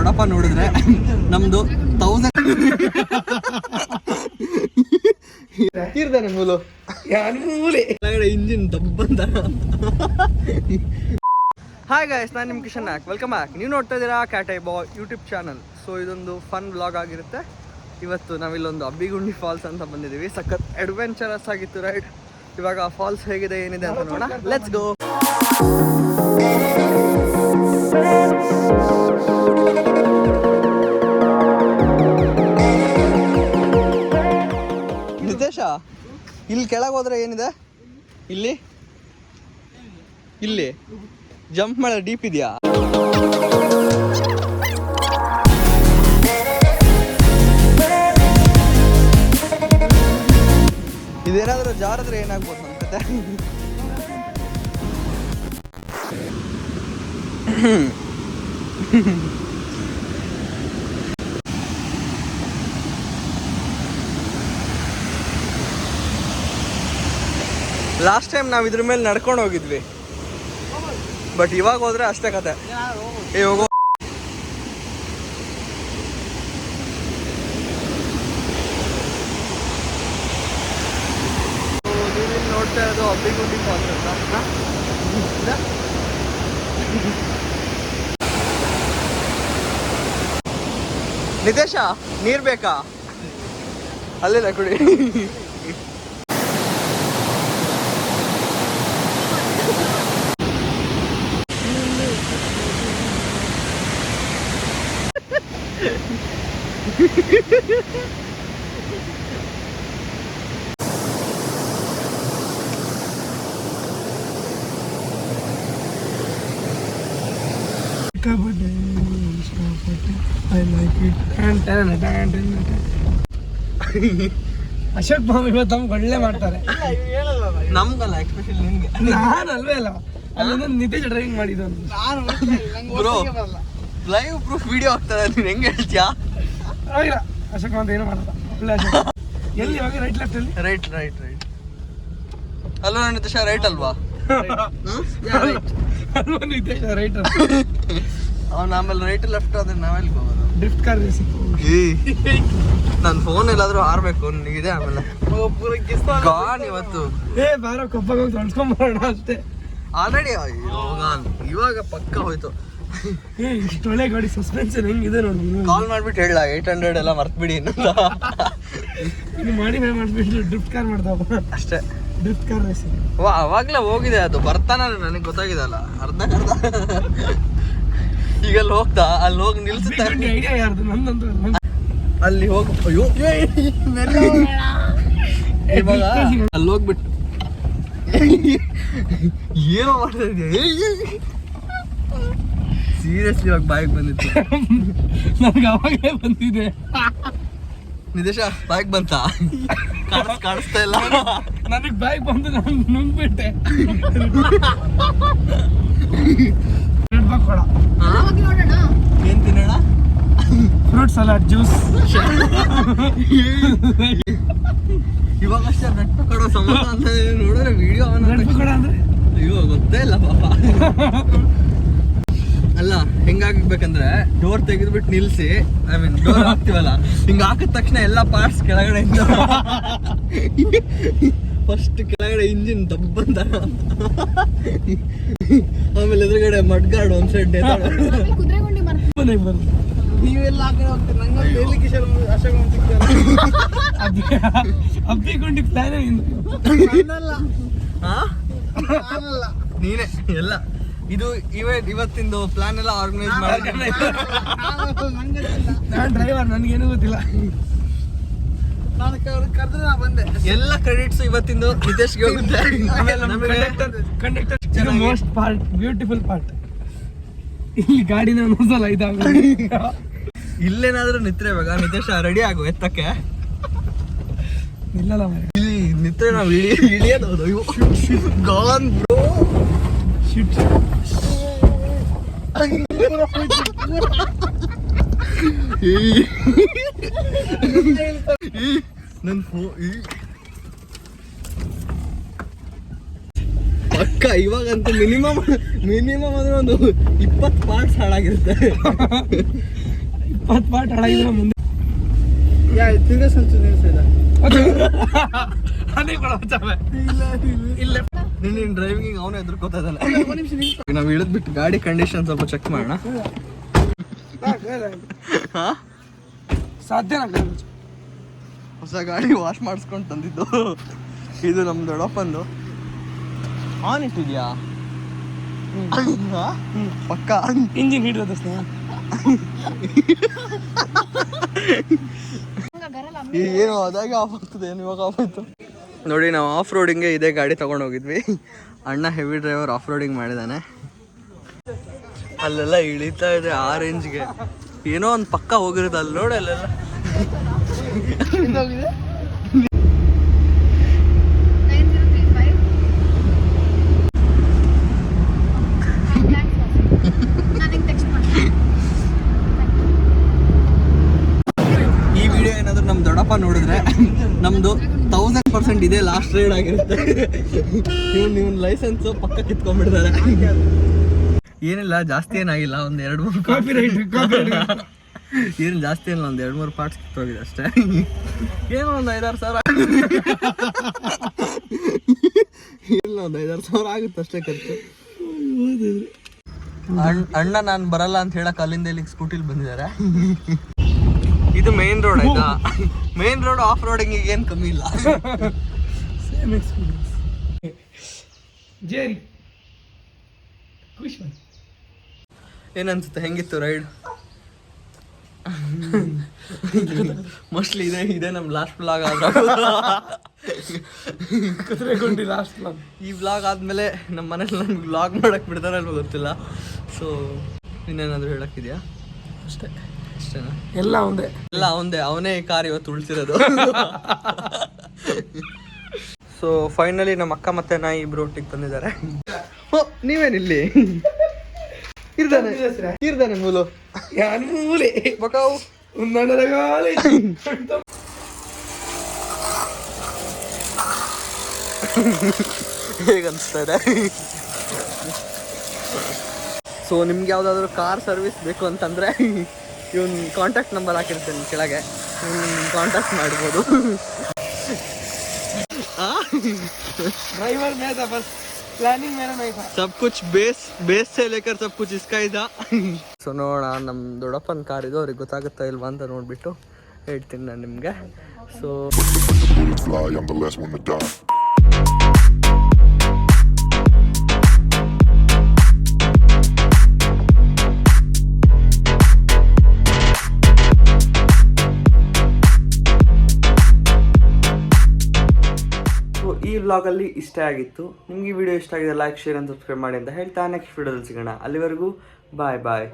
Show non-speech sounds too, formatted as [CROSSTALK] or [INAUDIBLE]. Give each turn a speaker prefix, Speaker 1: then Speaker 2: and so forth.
Speaker 1: ದೊಡ್ಡಪ್ಪ ನೋಡಿದ್ರೆ ನಮ್ದು ತೌಸಂಡ್ ಮೂಲು. ಇಂಜಿನ್ ದಬ್ಬಂದ. ಹಾಯ್ ಗಾಯ್ಸ್ ನಾನು ನಿಮ್ಮ ಕಿಶನ್ ಆಕ್ ವೆಲ್ಕಮ್ ಬ್ಯಾಕ್ ನೀವು ನೋಡ್ತಾ ಇದ್ದೀರಾ ಕ್ಯಾಟೈ ಬಾಯ್ ಯೂಟ್ಯೂಬ್ ಚಾನಲ್ ಸೊ ಇದೊಂದು ಫನ್ ವ್ಲಾಗ್ ಆಗಿರುತ್ತೆ. ಇವತ್ತು ನಾವಿಲ್ಲೊಂದು ಅಬ್ಬಿಗುಂಡಿ ಫಾಲ್ಸ್ ಅಂತ ಬಂದಿದ್ದೀವಿ. ಸಖತ್ ಅಡ್ವೆಂಚರಸ್ ಆಗಿತ್ತು ರೈಡ್ ಇವಾಗ ಫಾಲ್ಸ್ ಹೇಗಿದೆ, ಏನಿದೆ ಅಂತ ನೋಡೋಣ. ಲೆಟ್ಸ್ ಗೋ ಇಲ್ಲಿ ಕೆಳಗೆ ಹೋದ್ರೆ ಏನಿದೆ? ಇಲ್ಲಿ? ಇಲ್ಲಿ. ಜಂಪ್ ಮಾಡೋ ಡೀಪ್ ಇದೆಯಾ? ಇದೇನಾದ್ರೂ ಜಾರಿದ್ರೆ ಏನಾಗ್ಬೋದು ನನ್ನ ಕತೆ? ಲಾಸ್ಟ್ ಟೈಮ್ ನಾವು ಇದ್ರ ಮೇಲೆ ನಡ್ಕೊಂಡು ಹೋಗಿದ್ವಿ. ಬಟ್ ಇವಾಗ ಹೋದ್ರೆ ಅಷ್ಟೇ ಕತೆ. ಏ, ಹೋಗೋ. ನೋಡ್ತಾ ಫಾಲ್ಸ್ ಅಂತ? ನಿತೇಶ, ನೀರ್ ಬೇಕಾ? ಅಲ್ಲಿಲ್ಲ ಕುಡಿ.
Speaker 2: ಅಶೋಕ್ ಮಾಮ್ ಇವತ್ತು ನಮ್ಗೆ ಒಳ್ಳೆ ಮಾಡ್ತಾರೆ.
Speaker 1: ನಮ್ಗಲ್ಲ ಎಕ್ಸ್ಪೆಷಲ್ ನಿಮ್ಗೆ.
Speaker 2: ನಾನು ಅಲ್ವೇ? ಅಲ್ಲ ಅಲ್ಲಿಂದ ನಿತೇಶ್ ಡ್ರೈವಿಂಗ್ ಮಾಡಿದ್ದು
Speaker 1: ಲೈವ್ ಪ್ರೂಫ್ ವಿಡಿಯೋ ಆಗ್ತದೆ ನೀನು ಹೆಂಗ್ ಹೇಳ್ತೀಯಾ?
Speaker 2: ಆಗಿಲ್ಲ ಅಶೋಕ್ ಅಂತ ಏನು ಮಾಡಲ್ಲ ಒಳ್ಳೆ ಅಶೋಕ್. ಎಲ್ಲಿ ಇವಾಗ? ರೈಟ್ ಲೆಫ್ಟ್ ಅಲ್ಲಿ?
Speaker 1: ರೈಟ್ ರೈಟ್ ರೈಟ್ ಅಲ್ವಾ? ನಿತೇಶ ರೈಟ್ ಅಲ್ವಾ
Speaker 2: ಅಲ್ವಾ ನಿತೇಶ ರೈಟ್
Speaker 1: ಅವ್ನು ಆಮೇಲೆ ರೈಟ್ ಲೆಫ್ಟ್ ಆದ್ರೆ ನಾವೆಲ್ಲಿ ಹೋಗೋದು?
Speaker 2: ಡ್ರಿಫ್ಟ್ ಕಾರ್ ರೇಸಿಂಗ್
Speaker 1: ನನ್ನ ಫೋನ್ ಎಲ್ಲಾದ್ರೂ ಆರ್ಬೇಕು ಇದೆ ಆಮೇಲೆ. ಗಾನ್ ಇವತ್ತು.
Speaker 2: ಏ ಬಾರೋ ಕೊಪ್ಪಗೆ ಹೋಗಿ ತೊಳ್ಸ್ಕೊಂಬರೋಣ ಅಷ್ಟೇ.
Speaker 1: ಆಲ್ರೆಡಿ ಇವಾಗ ಪಕ್ಕ ಹೋಯ್ತು.
Speaker 2: ಏ ಇಷ್ಟು ಒಳ್ಳೆ ಗಾಡಿ ಸಸ್ಪೆನ್ಷನ್ ಹೆಂಗಿದೆ ನೋಡಿ.
Speaker 1: ಕಾಲ್ ಮಾಡ್ಬಿಟ್ಟು ಹೇಳ ಏಟ್ ಹಂಡ್ರೆಡ್ ಎಲ್ಲ ಮರ್ತ್ಬಿಡಿ ಅಂತ
Speaker 2: ಇದು ಮಾಡಿ ಮಾಡಿ ಮಾಡ್ಬಿಟ್ಟು ಡ್ರಿಫ್ಟ್ ಕಾರ್ ಮಾಡ್ತಾವ
Speaker 1: ಅಷ್ಟೇ.
Speaker 2: ಡ್ರಿಫ್ಟ್ ಕಾರ್ ರೇಸಿಂಗ್
Speaker 1: ವಾ ಅವಾಗ್ಲೇ ಹೋಗಿದೆ ಅದು. ಬರ್ತಾನ ನನಗೆ ಗೊತ್ತಾಗಿದಲ್ಲ ಅಲ್ಲ ಅರ್ಧ. ಈಗ ಅಲ್ಲಿ ಹೋಗ್ತಾ ಅಲ್ಲಿ ಹೋಗಿ ನಿಲ್ಸುತ್ತೆ
Speaker 2: ಐಡಿಯಾ ಯಾರ್ದು? ನಂದಂತ ಅಲ್ಲಿ.
Speaker 1: ಹೋಗಿ. ಅಯ್ಯೋ ಇವಾಗ ಅಲ್ಲಿ ಹೋಗ್ಬಿಟ್ಟು ಏನೋ ಮಾಡ್ತಾ ಇದೆಯಾ? ಸೀರಿಯಸ್ಲಿ ಇವಾಗ ಬಾಯಿಗೆ ಬಂದಿತ್ತು. [LAUGHS]
Speaker 2: ನನಗೆ ಅವಾಗಲೇ ಬಂದಿದೆ. [LAUGHS]
Speaker 1: ನಿದೇಶ ಬಾಯಿಗೆ ಬಂತ? ಕಾಣಿಸ್ ಕಾಣಿಸ್ತಾ ಇಲ್ಲ?
Speaker 2: ನನಗೆ ಬೈಕ್ ಬಂದು ನಾನು ನುಂಗ್ಬಿಟ್ಟೆ. [LAUGHS] ಕೊಡ?
Speaker 1: ಏನ್ ತಿನ್ನೋಣ?
Speaker 2: Fruit salad juice.
Speaker 1: ಇವಾಗ ಅಷ್ಟೇ ನೆಟ್ ಕೊಡೋ ಸಮೋಸ ಅಂತ ನೋಡಿದ್ರೆ ವಿಡಿಯೋ
Speaker 2: ರೆಡ್ ಬಾಕ್ ಕೊಡ ಅಂದ್ರೆ?
Speaker 1: ಅಯ್ಯೋ ಗೊತ್ತೇ ಇಲ್ಲ ಪಾಪ. ಅಲ್ಲ ಹೆಂಗಾಗ್ಬೇಕಂದ್ರೆ ಡೋರ್ ತೆಗೆದ್ಬಿಟ್ಟು ನಿಲ್ಸಿ ಐ ಮೀನ್ ಡೋರ್ ಹಾಕ್ತಿವಲ್ಲ ಹಿಂಗ ಹಾಕಿದ ತಕ್ಷಣ ಎಲ್ಲ ಪಾರ್ಟ್ಸ್ [LAUGHS] ಕೆಳಗಡೆ ಫಸ್ಟ್ ಕೆಳಗಡೆ ಇಂಜಿನ್ ದಬ್ಬಂತ ಆಮೇಲೆ ಎದುರುಗಡೆ ಮಡ್ಗಾಡ್ ಒಂದ್ ಸೈಡ್ ನೀವೆಲ್ಲ ಆ ಕಡೆ ಹೋಗ್ತೀರಿ ನಂಗೆ ಡೈಲಿ ಕಿಶನ್ ಅಶೋಕ್
Speaker 2: ಅಬ್ಬಿ ಅಬ್ಬಿಗುಂಡಿ ಪ್ಲಾನ್
Speaker 1: ಹಾ ನೀನೆ ಎಲ್ಲ. ಇದು ಇವೆಂಟ್ ಇವತ್ತಿಂದು ಪ್ಲಾನ್ ಎಲ್ಲ ಆರ್ಗನೈಸ್
Speaker 2: ನಾನು ಡ್ರೈವರ್ ನನಗೇನು ಗೊತ್ತಿಲ್ಲ.
Speaker 1: ಎಲ್ಲ ಕ್ರೆಡಿಟ್ಸ್ ಇವತ್ತಿಂದು ನಿತೇಶ್ಗೆ ಹೋಗುತ್ತೆ. Conductor
Speaker 2: most part beautiful part ಇಲ್ಲಿ ಗಾಡಿನ ಒಂದ್ಸಲ ಇದಾಗ
Speaker 1: ಇಲ್ಲೇನಾದ್ರೂ ನಿತ್ರೆ ಇವಾಗ ನಿತೇಶ ರೆಡಿ ಆಗು ಎತ್ತಕ್ಕೆ?
Speaker 2: ಇಲ್ಲಲ್ಲ
Speaker 1: ಇಲ್ಲಿ ನಿತ್ರೆ ನಾವು ಇಳಿ ಇಳಿಯೋದು ಗಾನ್ ಬ್ರೋ ಫೋ ಪಕ್ಕ ಇವಾಗಂತೂ ಮಿನಿಮಮ್ ಮಿನಿಮಮ್ ಅಂದ್ರೆ ಒಂದು ಇಪ್ಪತ್ತು ಪಾರ್ಟ್ಸ್ ಹಾಳಾಗಿರುತ್ತೆ.
Speaker 2: ಇಪ್ಪತ್ತು ಪಾರ್ಟ್ ಹಾಳಾಗಿದ್ರೆ ಮುಂದೆ
Speaker 1: ಯಾ ತಿರ್ಗಾ ಸಂಚು ನಿಲ್ಸಿದ [LAUGHS]
Speaker 2: ಅದೇ ಇಲ್ಲ.
Speaker 1: ಇಲ್ಲ ನಿನ್ನ ಡ್ರೈವಿಂಗ್ ಅವನೇ ಎದುರ್ಕೋತಾ ಇದ್ದಾನೆ. ನಾವು ಇಳಿದ್ಬಿಟ್ಟು ಗಾಡಿ ಕಂಡೀಷನ್ ಸ್ವಲ್ಪ ಚೆಕ್ ಮಾಡೋಣ. ಹಾ?
Speaker 2: ಸಾಧ್ಯನಾ
Speaker 1: ಹೊಸ ಗಾಡಿ ವಾಶ್ ಮಾಡಿಸ್ಕೊಂಡು ತಂದಿದ್ದು. ಇದು ನಮ್ಮ ದೊಡ್ಡಪ್ಪಂದು. ಆನ್ ಇಟ್ಟಿದ್ಯಾ? ಪಕ್ಕ?
Speaker 2: ಇಂಜಿನ್ ಹಿಡಿದ
Speaker 3: ಸ್ನೇಹ. [LAUGHS]
Speaker 1: ಏನು ಅದಾಗೆ ಆಫ್ ಆಗ್ತದೆ ಏನು ಇವಾಗ ಆಫ್ ಆಯ್ತು? ನೋಡಿ, ನಾವು ಆಫ್ ರೋಡಿಂಗ್ ಇದೇ ಗಾಡಿ ತಗೊಂಡು ಹೋಗಿದ್ವಿ. ಅಣ್ಣ ಹೆವಿ ಡ್ರೈವರ್ ಆಫ್ ರೋಡಿಂಗ್ ಮಾಡಿದಾನೆ. ಅಲ್ಲೆಲ್ಲ ಇಳಿತಾ ಇದೆ ಆ ರೇಂಜ್ಗೆ ಏನೋ ಒಂದು ಪಕ್ಕ ಹೋಗಿರೋದು ಅಲ್ಲಿ ನೋಡಿ ಅಲ್ಲೆಲ್ಲ
Speaker 3: ನೈನ್ ಜೀರೋ ತ್ರೀ ಫೈವ್ ನಾನು ಹಿಂಗೆ ಟೆಕ್ಸ್ಟ್ ಮಾಡ್ತೀನಿ
Speaker 1: ಈ ವಿಡಿಯೋ ಏನಾದ್ರು ನಮ್ಮ ದೊಡ್ಡಪ್ಪ ನೋಡಿದ್ರೆ ನಮ್ದು ತೌಸಂಡ್ ಪರ್ಸೆಂಟ್ ಇದೆ ಲಾಸ್ಟ್ ರೈಡ್ ಆಗಿರುತ್ತೆ. ಇವ್ನು ಇವ್ನ ಲೈಸೆನ್ಸ್ ಪಕ್ಕ ಕಿತ್ಕೊಂಡ್ಬಿಡ್ತಾರೆ. ಏನಿಲ್ಲ ಜಾಸ್ತಿ ಏನಾಗಿಲ್ಲ ಒಂದ್ ಎರಡು ಮೂರು
Speaker 2: ಕಾಪಿ ರೈಟ್
Speaker 1: ಏನು ಜಾಸ್ತಿ ಏನಿಲ್ಲ ಒಂದ್ ಎರಡು ಮೂರು ಪಾರ್ಟ್ಸ್ ಕಿತ್ತೋಗಿದೆ ಅಷ್ಟೇ. ಏನೋ ಒಂದು ಐದಾರು ಸಾವಿರ. ಇಲ್ಲ ಒಂದು ಐದಾರು ಸಾವಿರ ಆಗುತ್ತೆ ಅಷ್ಟೇ ಖರ್ಚು. ಅಣ್ಣ ಅಣ್ಣ ನಾನು ಬರಲ್ಲ ಅಂತ ಹೇಳಕ್ ಅಲ್ಲಿಂದ ಇಲ್ಲಿ ಸ್ಕೂಟಿಲಿ ಬಂದಿದ್ದಾರೆ. ಇದು ಮೇನ್ ರೋಡ್ ಆಯ್ತಾ? ಮೇನ್ ರೋಡ್ ಆಫ್ ರೋಡಿಂಗ್ ಏನು ಕಮ್ಮಿ ಇಲ್ಲ.
Speaker 2: ಸೇಮ್ ಎಕ್ಸ್ಪೀರಿಯನ್ಸ್ ಜೇರಿ ಖುಷಿ
Speaker 1: ಏನನ್ಸುತ್ತೆ? ಹೆಂಗಿತ್ತು ರೈಡ್ ಮೋಸ್ಟ್ಲಿ [LAUGHS] ಇದೆ ಇದೆ ನಮ್ಮ ಲಾಸ್ಟ್ ಬ್ಲಾಗ್ ಆದ್ರೆ.
Speaker 2: ಲಾಸ್ಟ್ ಬ್ಲಾಗ್
Speaker 1: ಈ ಬ್ಲಾಗ್ ಆದ್ಮೇಲೆ ನಮ್ಮ ಮನೇಲಿ ನನ್ಗೆ ಬ್ಲಾಗ್ ಮಾಡಕ್ ಬಿಡ್ತಾರ ಅಲ್ವೋ ಗೊತ್ತಿಲ್ಲ. ಸೊ ಇನ್ನೇನಾದ್ರೂ ಹೇಳಕ್ಕಿದ್ಯಾ?
Speaker 2: ಅಷ್ಟೇ. ಎಲ್ಲ ಒಂದೇ.
Speaker 1: ಎಲ್ಲ ಒಂದೇ ಅವನೇ ಕಾರ್ ಇವತ್ತು ಉಳಿಸಿರೋದು. ಸೊ ಫೈನಲಿ ನಮ್ಮ ಅಕ್ಕ ಮತ್ತೆ ನಾಯಿ ಇಬ್ರು ಒಟ್ಟಿಗೆ ಬಂದಿದ್ದಾರೆ ನೀವೇನಿಲ್ಲಿ ಇರ್ದಾನೆ ಇರ್ದಾನೆ ಮೂಲು.
Speaker 2: ಯಾನ್ ಮೂಲೆ?
Speaker 1: ಬಕಾವು. ಹೇಗನ್ಸ್ತಾ ಇದೆ? ಸೊ ನಿಮ್ಗೆ ಯಾವುದಾದ್ರೂ ಕಾರ್ ಸರ್ವಿಸ್ ಬೇಕು ಅಂತಂದರೆ ಇವನ್ ಕಾಂಟ್ಯಾಕ್ಟ್ ನಂಬರ್ ಹಾಕಿರ್ತೇನೆ ಕೆಳಗೆ ಇವನ್ ಕಾಂಟ್ಯಾಕ್ಟ್ ಮಾಡ್ಬೋದು
Speaker 2: ड्राइवर मैं था बस प्लानिंग मेरा नहीं था
Speaker 1: सब कुछ बेस बेस से लेकर सब कुछ इसका ಇದ ಸೊ ನೋಡೋಣ ನಮ್ಮ ದೊಡ್ಡಪ್ಪನ ಕಾರ್ ಇದು ಅವ್ರಿಗೆ ಗೊತ್ತಾಗುತ್ತಾ ಇಲ್ವಾ ಅಂತ ನೋಡ್ಬಿಟ್ಟು ಹೇಳ್ತೀನಿ ನಾನು ನಿಮಗೆ ಸೊ ವ್ಲಾಗಲ್ಲಿ ಇಷ್ಟ ಆಗಿತ್ತು. ನಿಮಗೆ ಈ ವಿಡಿಯೋ ಇಷ್ಟ ಆಗಿದೆ ಲೈಕ್ ಶೇರ್ ಅಂತ ಸಬ್ಸ್ಕ್ರೈಬ್ ಮಾಡಿ ಅಂತ ಹೇಳ್ತಾ ನೆಕ್ಸ್ಟ್ ವಿಡಿಯೋದಲ್ಲಿ ಸಿಗೋಣ. ಅಲ್ಲಿವರೆಗೂ ಬಾಯ್ ಬಾಯ್